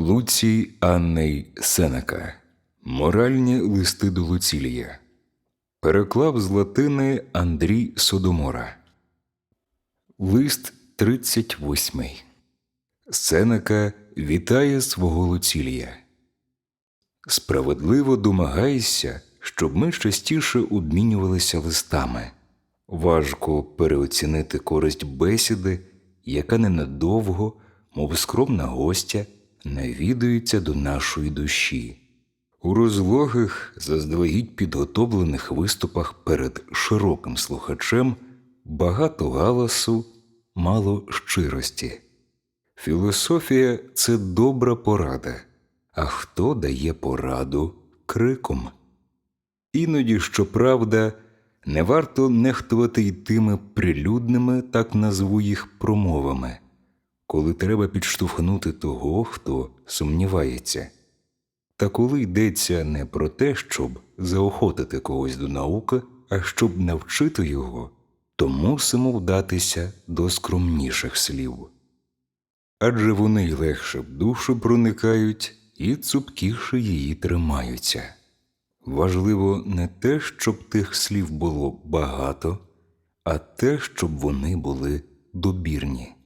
Луцій Анней Сенека. Моральні листи до Луцілія. Переклав з латини Андрій Содомора. Лист 38 Сенека вітає свого Луцілія. Справедливо домагайся, щоб ми частіше обмінювалися листами. Важко переоцінити користь бесіди, яка ненадовго, мов скромна гостя, навідується до нашої душі. У розлогих, заздалегідь підготовлених виступах перед широким слухачем багато галасу, мало щирості. Філософія це добра порада, а хто дає пораду криком? Іноді, щоправда, не варто нехтувати й тими прилюдними, так назву їх промовами, коли треба підштовхнути того, хто сумнівається. Та коли йдеться не про те, щоб заохотити когось до науки, а щоб навчити його, то мусимо вдатися до скромніших слів. Адже вони й легше в душу проникають і цупкіше її тримаються. Важливо не те, щоб тих слів було багато, а те, щоб вони були добірні.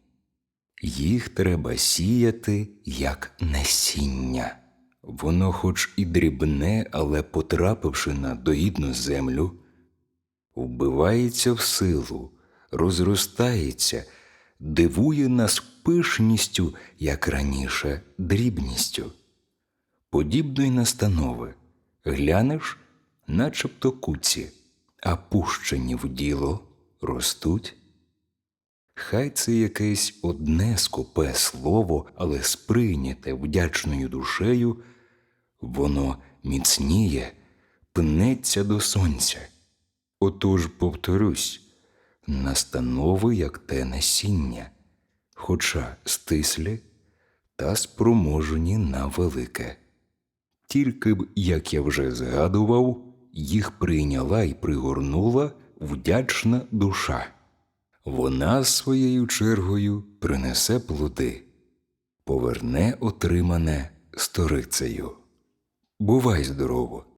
Їх треба сіяти як насіння. Воно, хоч і дрібне, але потрапивши на доїдну землю, вбивається в силу, розростається, дивує нас пишністю, як раніше, дрібністю. Подібної настанови глянеш, начебто куці, а пущені в діло ростуть. Хай це якесь одне скупе слово, але сприйняте вдячною душею, воно міцніє, пнеться до сонця. Отож, повторюсь, настанови як те насіння, хоча стислі та спроможені на велике. Тільки б, як я вже згадував, їх прийняла і пригорнула вдячна душа. Вона своєю чергою принесе плоди, поверне отримане сторицею. Бувай здорово!